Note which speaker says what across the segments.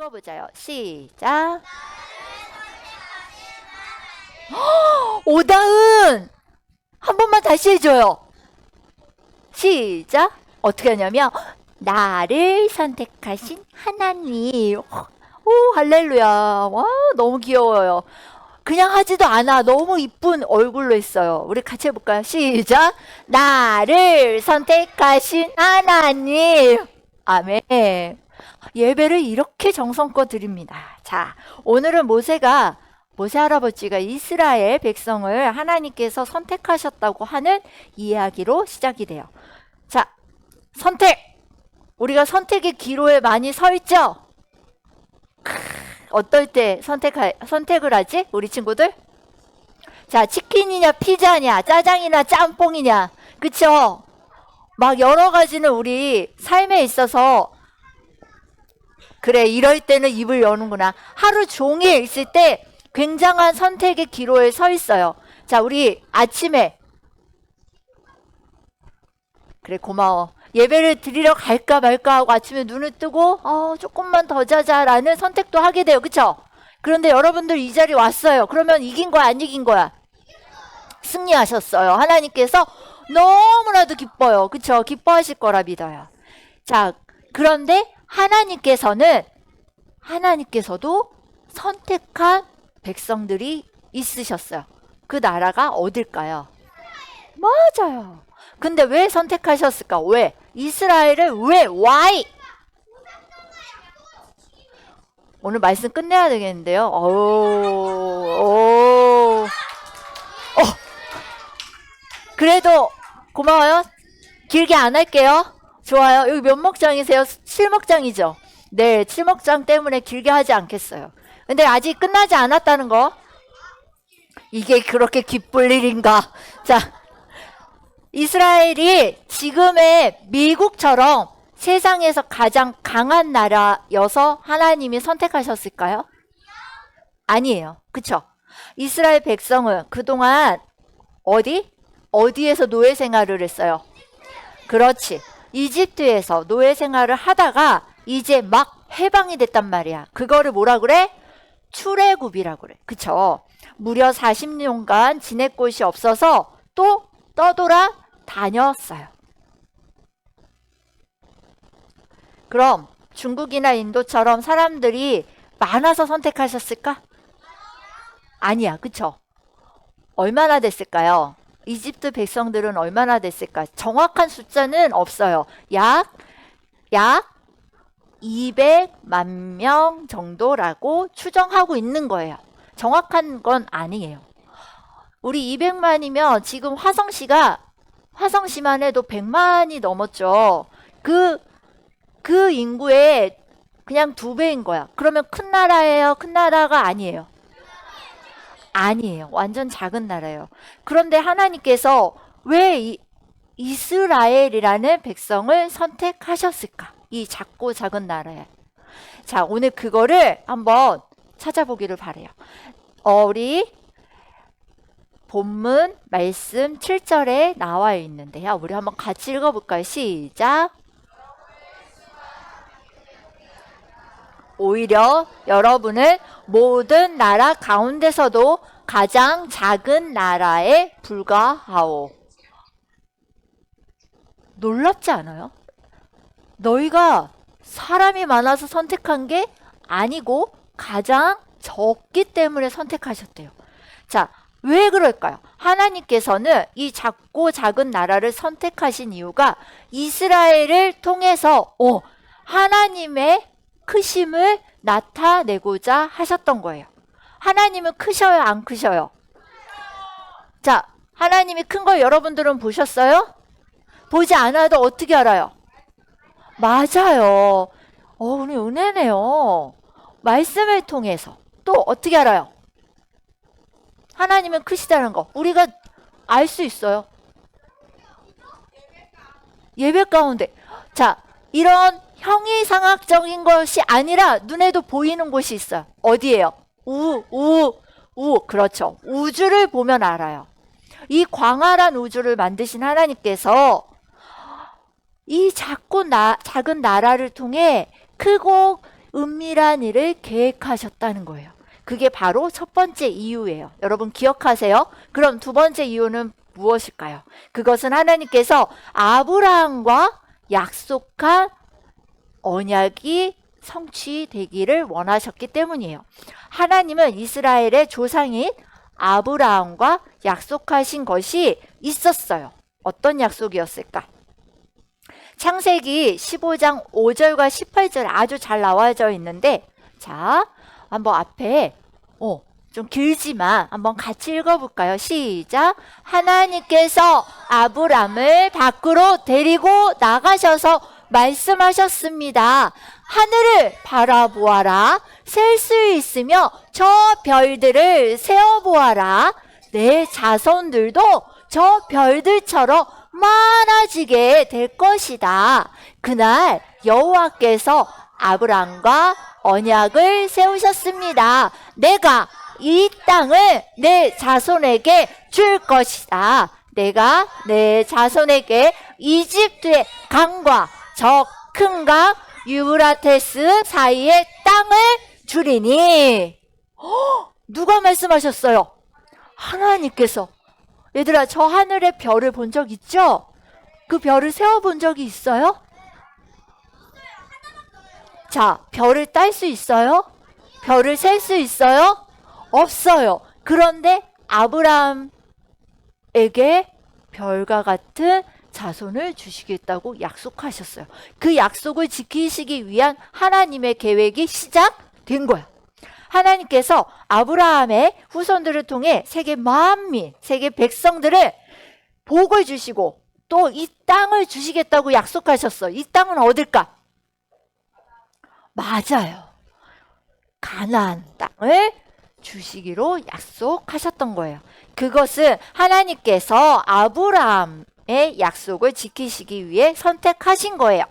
Speaker 1: 읽어보자요. 시작. 헉, 오다은 한 번만 다시 해줘요. 시작. 어떻게 하냐면 나를 선택하신 하나님. 오 할렐루야. 와 너무 귀여워요. 그냥 하지도 않아. 너무 이쁜 얼굴로 했어요. 우리 같이 해볼까요? 시작. 나를 선택하신 하나님. 아멘. 예배를 이렇게 정성껏 드립니다. 자, 오늘은 모세가 모세 할아버지가 이스라엘 백성을 하나님께서 선택하셨다고 하는 이야기로 시작이 돼요. 자, 선택. 우리가 선택의 기로에 많이 서 있죠? 크, 어떨 때 선택하, 선택을 하지? 우리 친구들? 자, 치킨이냐, 피자냐, 짜장이나 짬뽕이냐. 그쵸? 막 여러 가지는 우리 삶에 있어서 그래, 이럴 때는 입을 여는구나. 하루 종일 있을 때 굉장한 선택의 기로에 서 있어요. 자, 우리 아침에 그래, 고마워. 예배를 드리러 갈까 말까 하고 아침에 눈을 뜨고 어, 조금만 더 자자라는 선택도 하게 돼요. 그쵸? 그런데 여러분들 이 자리 왔어요. 그러면 이긴 거야, 안 이긴 거야? 승리하셨어요. 하나님께서 너무나도 기뻐요. 그쵸? 기뻐하실 거라 믿어요. 자, 그런데 하나님께서는 하나님께서도 선택한 백성들이 있으셨어요. 그 나라가 어딜까요? 맞아요. 근데 왜 선택하셨을까? 왜? 이스라엘을 왜? Why? 오늘 말씀 끝내야 되겠는데요. 어우, 오. 어. 그래도 고마워요. 길게 안 할게요. 좋아요. 여기 몇 목장이세요? 7목장이죠? 네, 7목장 때문에 길게 하지 않겠어요. 근데 아직 끝나지 않았다는 거. 이게 그렇게 기쁠 일인가? 자, 이스라엘이 지금의 미국처럼 세상에서 가장 강한 나라여서 하나님이 선택하셨을까요? 아니에요. 그쵸? 이스라엘 백성은 그동안 어디? 어디에서 노예 생활을 했어요? 그렇지. 이집트에서 노예 생활을 하다가 이제 막 해방이 됐단 말이야. 그거를 뭐라 그래? 출애굽이라고 그래. 그쵸? 무려 40년간 지낼 곳이 없어서 또 떠돌아 다녔어요. 그럼 중국이나 인도처럼 사람들이 많아서 선택하셨을까? 아니야, 그쵸? 얼마나 됐을까요? 이집트 백성들은 얼마나 됐을까? 정확한 숫자는 없어요. 약, 약 200만 명 정도라고 추정하고 있는 거예요. 정확한 건 아니에요. 우리 200만이면 지금 화성시가 화성시만 해도 100만이 넘었죠. 그, 그 인구의 그냥 두 배인 거야. 그러면 큰 나라예요? 큰 나라가 아니에요. 아니에요. 완전 작은 나라예요. 그런데 하나님께서 왜 이, 이스라엘이라는 백성을 선택하셨을까? 이 작고 작은 나라에. 자, 오늘 그거를 한번 찾아보기를 바래요. 어, 우리 본문 말씀 7절에 나와 있는데요. 우리 한번 같이 읽어볼까요? 시작. 오히려 여러분은 모든 나라 가운데서도 가장 작은 나라에 불과하오. 놀랍지 않아요? 너희가 사람이 많아서 선택한 게 아니고 가장 적기 때문에 선택하셨대요. 자, 왜 그럴까요? 하나님께서는 이 작고 작은 나라를 선택하신 이유가 이스라엘을 통해서 어, 하나님의 크심을 나타내고자 하셨던 거예요. 하나님은 크셔요, 안 크셔요? 자, 하나님이 큰 걸 여러분들은 보셨어요? 보지 않아도 어떻게 알아요? 맞아요. 어, 우리 은혜네요. 말씀을 통해서. 또 어떻게 알아요? 하나님은 크시다는 거. 우리가 알 수 있어요. 예배 가운데. 자, 이런 형이상학적인 것이 아니라 눈에도 보이는 곳이 있어요. 어디예요? 우, 우, 우. 그렇죠. 우주를 보면 알아요. 이 광활한 우주를 만드신 하나님께서 이 작고 나, 작은 나라를 통해 크고 은밀한 일을 계획하셨다는 거예요. 그게 바로 첫 번째 이유예요. 여러분 기억하세요? 그럼 두 번째 이유는 무엇일까요? 그것은 하나님께서 아브라함과 약속한 언약이 성취되기를 원하셨기 때문이에요. 하나님은 이스라엘의 조상인 아브라함과 약속하신 것이 있었어요. 어떤 약속이었을까? 창세기 15장 5절과 18절 아주 잘 나와져 있는데 자, 한번 앞에 어, 좀 길지만 한번 같이 읽어볼까요? 시작. 하나님께서 아브람을 밖으로 데리고 나가셔서 말씀하셨습니다. 하늘을 바라보아라. 셀 수 있으며 저 별들을 세어보아라. 내 자손들도 저 별들처럼 많아지게 될 것이다. 그날 여호와께서 아브람과 언약을 세우셨습니다. 내가 이 땅을 내 자손에게 줄 것이다. 내가 내 자손에게 이집트의 강과 저 큰 강 유브라테스 사이의 땅을 주리니 헉, 누가 말씀하셨어요? 하나님께서 얘들아 저 하늘의 별을 본 적 있죠? 그 별을 세워본 적이 있어요? 자, 별을 딸 수 있어요? 별을 셀 수 있어요? 없어요. 그런데 아브라함에게 별과 같은 자손을 주시겠다고 약속하셨어요. 그 약속을 지키시기 위한 하나님의 계획이 시작된 거야. 하나님께서 아브라함의 후손들을 통해 세계 만민, 세계 백성들을 복을 주시고 또 이 땅을 주시겠다고 약속하셨어. 이 땅은 어딜까? 맞아요. 가나안 땅을 주시기로 약속하셨던 거예요. 그것은 하나님께서 아브라함 의 약속을 지키시기 위해 선택하신 거예요.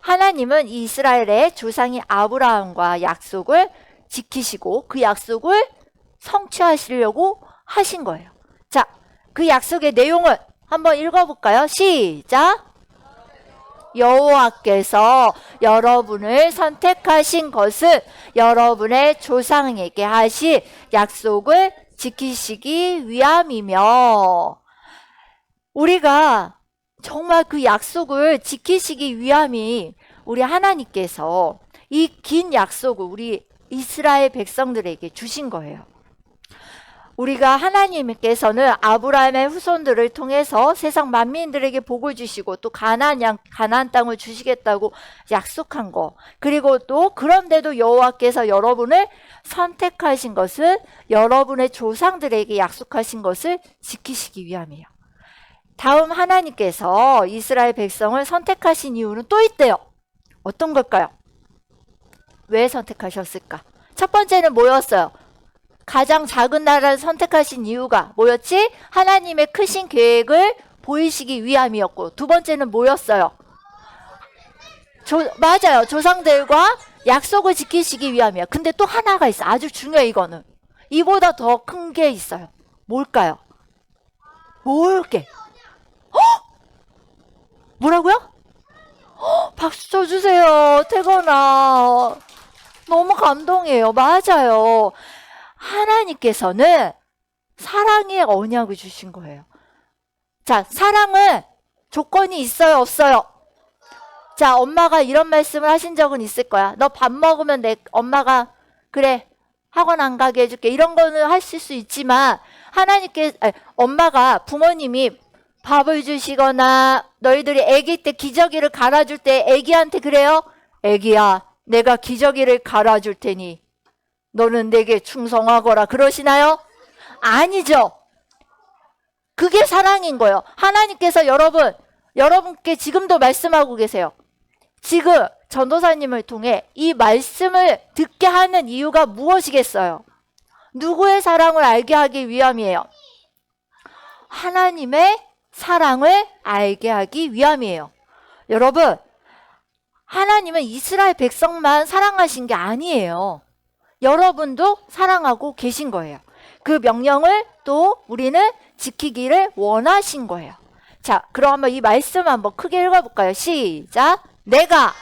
Speaker 1: 하나님은 이스라엘의 조상이 아브라함과 약속을 지키시고 그 약속을 성취하시려고 하신 거예요. 자, 그 약속의 내용을 한번 읽어볼까요? 시작. 여호와께서 여러분을 선택하신 것은 여러분의 조상에게 하신 약속을 지키시기 위함이며 우리가 정말 그 약속을 지키시기 위함이 우리 하나님께서 이 긴 약속을 우리 이스라엘 백성들에게 주신 거예요. 우리가 하나님께서는 아브라함의 후손들을 통해서 세상 만민들에게 복을 주시고 또 가나안 양 가나안 땅을 주시겠다고 약속한 거. 그리고 또 그런데도 여호와께서 여러분을 선택하신 것은 여러분의 조상들에게 약속하신 것을 지키시기 위함이에요. 다음 하나님께서 이스라엘 백성을 선택하신 이유는 또 있대요. 어떤 걸까요? 왜 선택하셨을까? 첫 번째는 뭐였어요? 가장 작은 나라를 선택하신 이유가 뭐였지? 하나님의 크신 계획을 보이시기 위함이었고 두 번째는 뭐였어요? 조, 맞아요. 조상들과 약속을 지키시기 위함이야. 근데 또 하나가 있어. 아주 중요해 이거는. 이보다 더 큰 게 있어요. 뭘까요? 뭘게? 어? 뭐라고요? 어, 박수 쳐주세요. 태건아. 너무 감동이에요. 맞아요. 하나님께서는 사랑의 언약을 주신 거예요. 자, 사랑은 조건이 있어요, 없어요? 자, 엄마가 이런 말씀을 하신 적은 있을 거야. 너 밥 먹으면 내 엄마가 그래 학원 안 가게 해줄게. 이런 거는 하실 수 있지만 하나님께 아니, 엄마가 부모님이 밥을 주시거나 너희들이 아기 때 기저귀를 갈아줄 때 아기한테 그래요? 아기야, 내가 기저귀를 갈아줄 테니 너는 내게 충성하거라 그러시나요? 아니죠. 그게 사랑인 거예요. 하나님께서 여러분, 여러분께 지금도 말씀하고 계세요. 지금 전도사님을 통해 이 말씀을 듣게 하는 이유가 무엇이겠어요? 누구의 사랑을 알게 하기 위함이에요? 하나님의 사랑을 알게 하기 위함이에요. 여러분, 하나님은 이스라엘 백성만 사랑하신 게 아니에요. 여러분도 사랑하고 계신 거예요. 그 명령을 또 우리는 지키기를 원하신 거예요. 자, 그럼 한번 이 말씀 한번 크게 읽어볼까요? 시작. 내가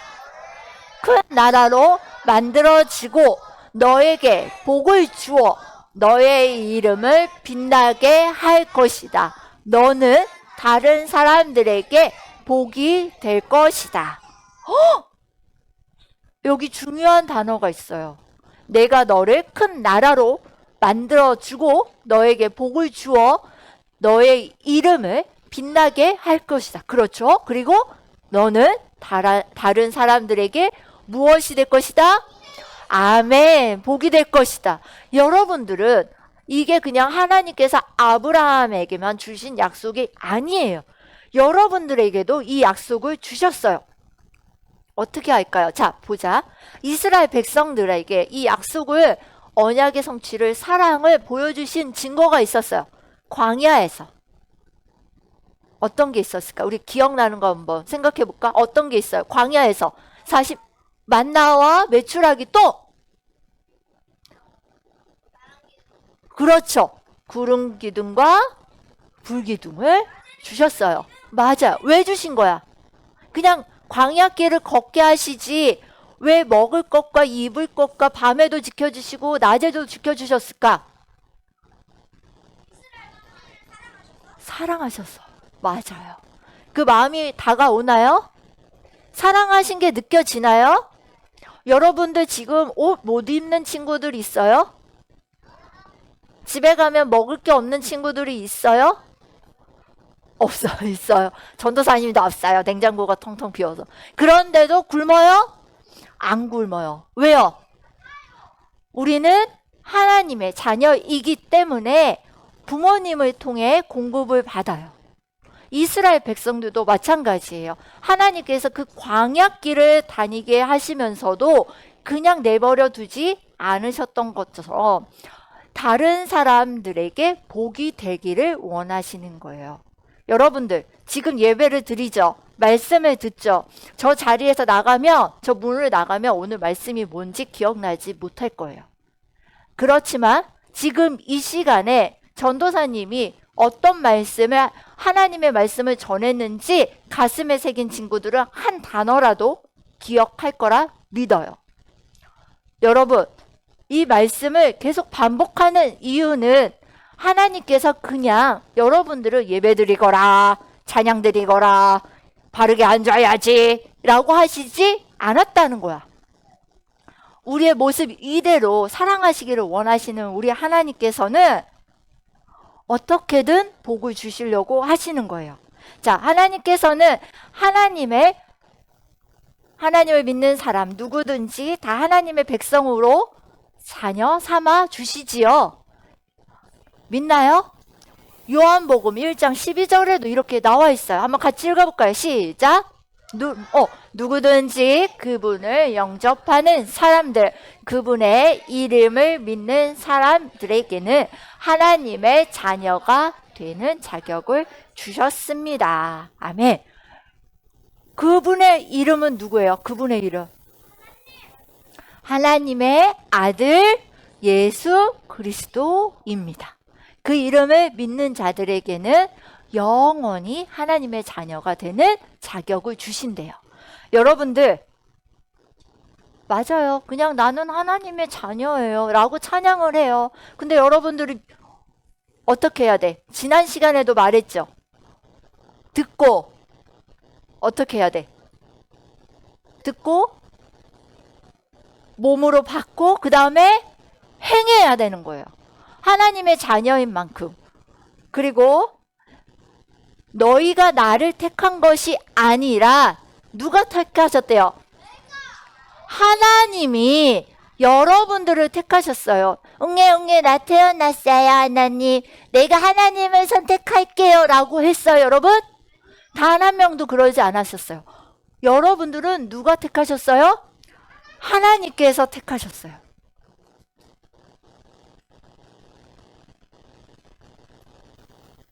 Speaker 1: 큰 나라로 만들어지고 너에게 복을 주어 너의 이름을 빛나게 할 것이다. 너는 다른 사람들에게 복이 될 것이다. 헉! 여기 중요한 단어가 있어요. 내가 너를 큰 나라로 만들어 주고 너에게 복을 주어 너의 이름을 빛나게 할 것이다. 그렇죠? 그리고 너는 다라, 다른 사람들에게 무엇이 될 것이다? 아멘. 복이 될 것이다. 여러분들은 이게 그냥 하나님께서 아브라함에게만 주신 약속이 아니에요. 여러분들에게도 이 약속을 주셨어요. 어떻게 할까요? 자, 보자. 이스라엘 백성들에게 이 약속을 언약의 성취를 사랑을 보여주신 증거가 있었어요. 광야에서. 어떤 게 있었을까? 우리 기억나는 거 한번 생각해 볼까? 어떤 게 있어요? 광야에서 40 만나와 매출하기 또 그렇죠. 구름 기둥과 불 기둥을 주셨어요. 맞아요. 왜 주신 거야? 그냥 광야길을 걷게 하시지 왜 먹을 것과 입을 것과 밤에도 지켜주시고 낮에도 지켜주셨을까? 사랑하셔서 맞아요. 그 마음이 다가오나요? 사랑하신 게 느껴지나요? 여러분들 지금 옷 못 입는 친구들 있어요? 집에 가면 먹을 게 없는 친구들이 있어요? 없어요, 있어요. 전도사님도 없어요. 냉장고가 텅텅 비어서. 그런데도 굶어요? 안 굶어요. 왜요? 우리는 하나님의 자녀이기 때문에 부모님을 통해 공급을 받아요. 이스라엘 백성들도 마찬가지예요. 하나님께서 그 광야길을 다니게 하시면서도 그냥 내버려 두지 않으셨던 것처럼 다른 사람들에게 복이 되기를 원하시는 거예요. 여러분들, 지금 예배를 드리죠? 말씀을 듣죠? 저 자리에서 나가면, 저 문을 나가면 오늘 말씀이 뭔지 기억나지 못할 거예요. 그렇지만 지금 이 시간에 전도사님이 어떤 말씀을, 하나님의 말씀을 전했는지 가슴에 새긴 친구들은 한 단어라도 기억할 거라 믿어요. 여러분, 이 말씀을 계속 반복하는 이유는 하나님께서 그냥 여러분들을 예배 드리거라, 찬양 드리거라, 바르게 앉아야지, 라고 하시지 않았다는 거야. 우리의 모습 이대로 사랑하시기를 원하시는 우리 하나님께서는 어떻게든 복을 주시려고 하시는 거예요. 자, 하나님께서는 하나님의 하나님을 믿는 사람 누구든지 다 하나님의 백성으로 자녀 삼아 주시지요. 믿나요? 요한복음 1장 12절에도 이렇게 나와 있어요. 한번 같이 읽어볼까요? 시작. 누, 어, 누구든지 그분을 영접하는 사람들, 그분의 이름을 믿는 사람들에게는 하나님의 자녀가 되는 자격을 주셨습니다. 아멘. 그분의 이름은 누구예요? 그분의 이름. 하나님의 아들 예수 그리스도입니다. 그 이름을 믿는 자들에게는 영원히 하나님의 자녀가 되는 자격을 주신대요. 여러분들, 맞아요. 그냥 나는 하나님의 자녀예요. 라고 찬양을 해요. 근데 여러분들이 어떻게 해야 돼? 지난 시간에도 말했죠. 듣고, 어떻게 해야 돼? 듣고, 몸으로 받고, 그 다음에 행해야 되는 거예요. 하나님의 자녀인 만큼. 그리고 너희가 나를 택한 것이 아니라 누가 택하셨대요? 하나님이 여러분들을 택하셨어요. 응애 응애 나 태어났어요 하나님. 내가 하나님을 선택할게요 라고 했어요 여러분. 단 한 명도 그러지 않았었어요. 여러분들은 누가 택하셨어요? 하나님께서 택하셨어요.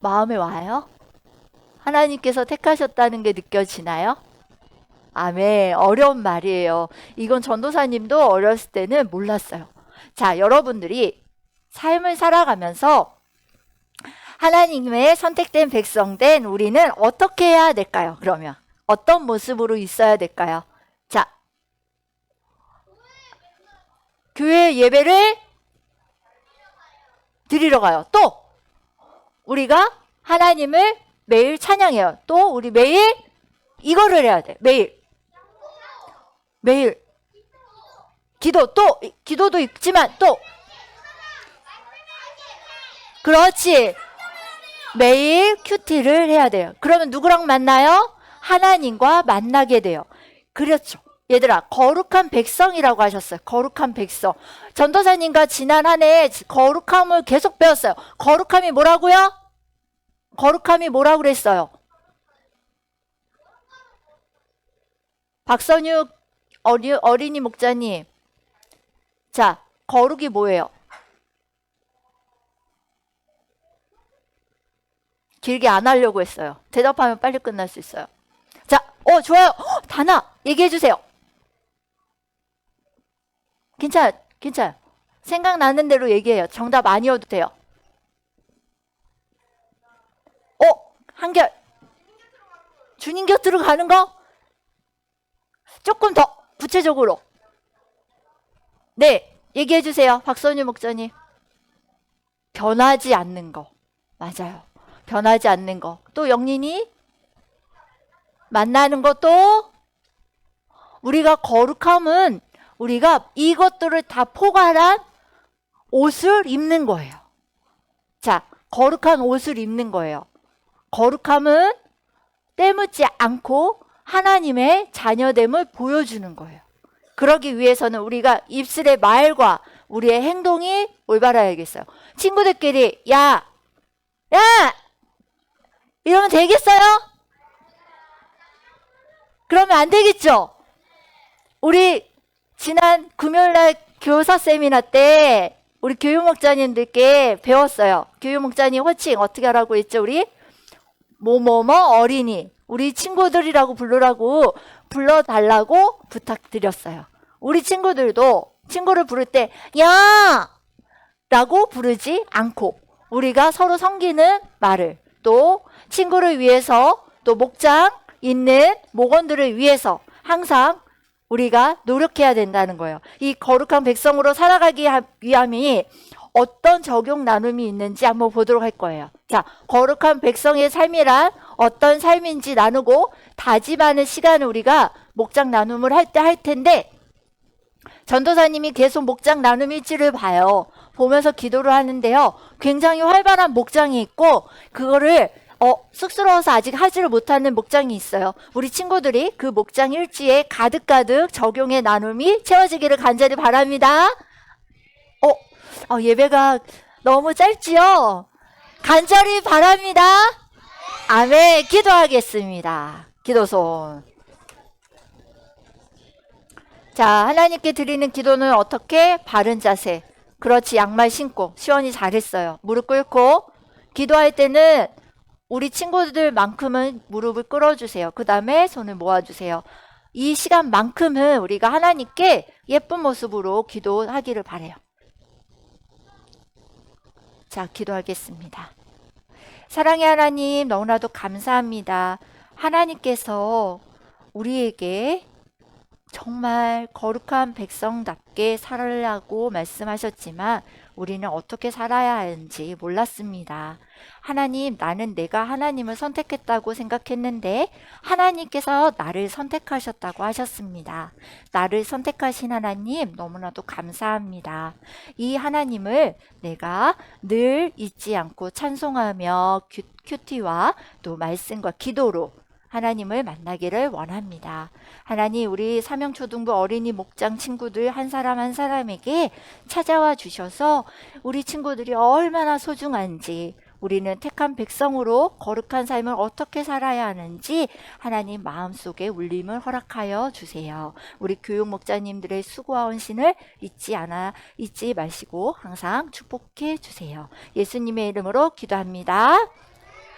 Speaker 1: 마음에 와요? 하나님께서 택하셨다는 게 느껴지나요? 아멘. 어려운 말이에요. 이건 전도사님도 어렸을 때는 몰랐어요. 자, 여러분들이 삶을 살아가면서 하나님의 선택된 백성된 우리는 어떻게 해야 될까요? 그러면 어떤 모습으로 있어야 될까요? 자, 교회 예배를 드리러 가요. 또 우리가 하나님을 매일 찬양해요. 또 우리 매일 이거를 해야 돼. 매일 매일 기도 또 기도도 있지만 또 그렇지. 매일 큐티를 해야 돼요. 그러면 누구랑 만나요? 하나님과 만나게 돼요. 그렇죠. 얘들아, 거룩한 백성이라고 하셨어요. 거룩한 백성. 전도사님과 지난 한 해 거룩함을 계속 배웠어요. 거룩함이 뭐라고요? 거룩함이 뭐라고 그랬어요? 박선육 어리, 어린이 목자님. 자, 거룩이 뭐예요? 길게 안 하려고 했어요. 대답하면 빨리 끝날 수 있어요. 자, 어, 좋아요. 어, 다나, 얘기해 주세요. 괜찮아, 괜찮아. 생각나는 대로 얘기해요. 정답 아니어도 돼요. 어, 한결. 주님 곁으로 가는 거? 조금 더 구체적으로. 네, 얘기해 주세요. 박선유 목사님. 변하지 않는 거. 맞아요. 변하지 않는 거. 또 영린이 만나는 것도 우리가 거룩함은 우리가 이것들을 다 포괄한 옷을 입는 거예요. 자, 거룩한 옷을 입는 거예요. 거룩함은 때묻지 않고 하나님의 자녀됨을 보여주는 거예요. 그러기 위해서는 우리가 입술의 말과 우리의 행동이 올바라야겠어요. 친구들끼리 야, 야, 이러면 되겠어요? 그러면 안 되겠죠? 우리 지난 금요일날 교사 세미나 때 우리 교육 목자님들께 배웠어요. 교육 목자님 호칭 어떻게 하라고 했죠? 우리 뭐뭐뭐 어린이 우리 친구들이라고 부르라고 불러달라고 부탁드렸어요. 우리 친구들도 친구를 부를 때 야! 라고 부르지 않고 우리가 서로 섬기는 말을 또 친구를 위해서 또 목장 있는 목원들을 위해서 항상 우리가 노력해야 된다는 거예요. 이 거룩한 백성으로 살아가기 하- 위함이 어떤 적용 나눔이 있는지 한번 보도록 할 거예요. 자, 거룩한 백성의 삶이란 어떤 삶인지 나누고 다짐하는 시간을 우리가 목장 나눔을 할 때 할 텐데 전도사님이 계속 목장 나눔 일지를 봐요. 보면서 기도를 하는데요. 굉장히 활발한 목장이 있고 그거를 어, 쑥스러워서 아직 하지를 못하는 목장이 있어요. 우리 친구들이 그 목장 일지에 가득가득 적용의 나눔이 채워지기를 간절히 바랍니다. 어, 어, 예배가 너무 짧지요? 간절히 바랍니다. 아멘. 기도하겠습니다. 기도손. 자, 하나님께 드리는 기도는 어떻게? 바른 자세. 그렇지, 양말 신고. 시원이 잘했어요. 무릎 꿇고. 기도할 때는 우리 친구들만큼은 무릎을 꿇어주세요. 그 다음에 손을 모아주세요. 이 시간만큼은 우리가 하나님께 예쁜 모습으로 기도하기를 바래요. 자, 기도하겠습니다. 사랑의 하나님, 너무나도 감사합니다. 하나님께서 우리에게 정말 거룩한 백성답게 살으라고 말씀하셨지만 우리는 어떻게 살아야 하는지 몰랐습니다. 하나님, 나는 내가 하나님을 선택했다고 생각했는데 하나님께서 나를 선택하셨다고 하셨습니다. 나를 선택하신 하나님 너무나도 감사합니다. 이 하나님을 내가 늘 잊지 않고 찬송하며 큐, 큐티와 또 말씀과 기도로 하나님을 만나기를 원합니다. 하나님, 우리 사명초등부 어린이 목장 친구들 한 사람 한 사람에게 찾아와 주셔서 우리 친구들이 얼마나 소중한지 우리는 택한 백성으로 거룩한 삶을 어떻게 살아야 하는지 하나님 마음속에 울림을 허락하여 주세요. 우리 교육 목자님들의 수고와 헌신을 잊지 않아 잊지 마시고 항상 축복해 주세요. 예수님의 이름으로 기도합니다.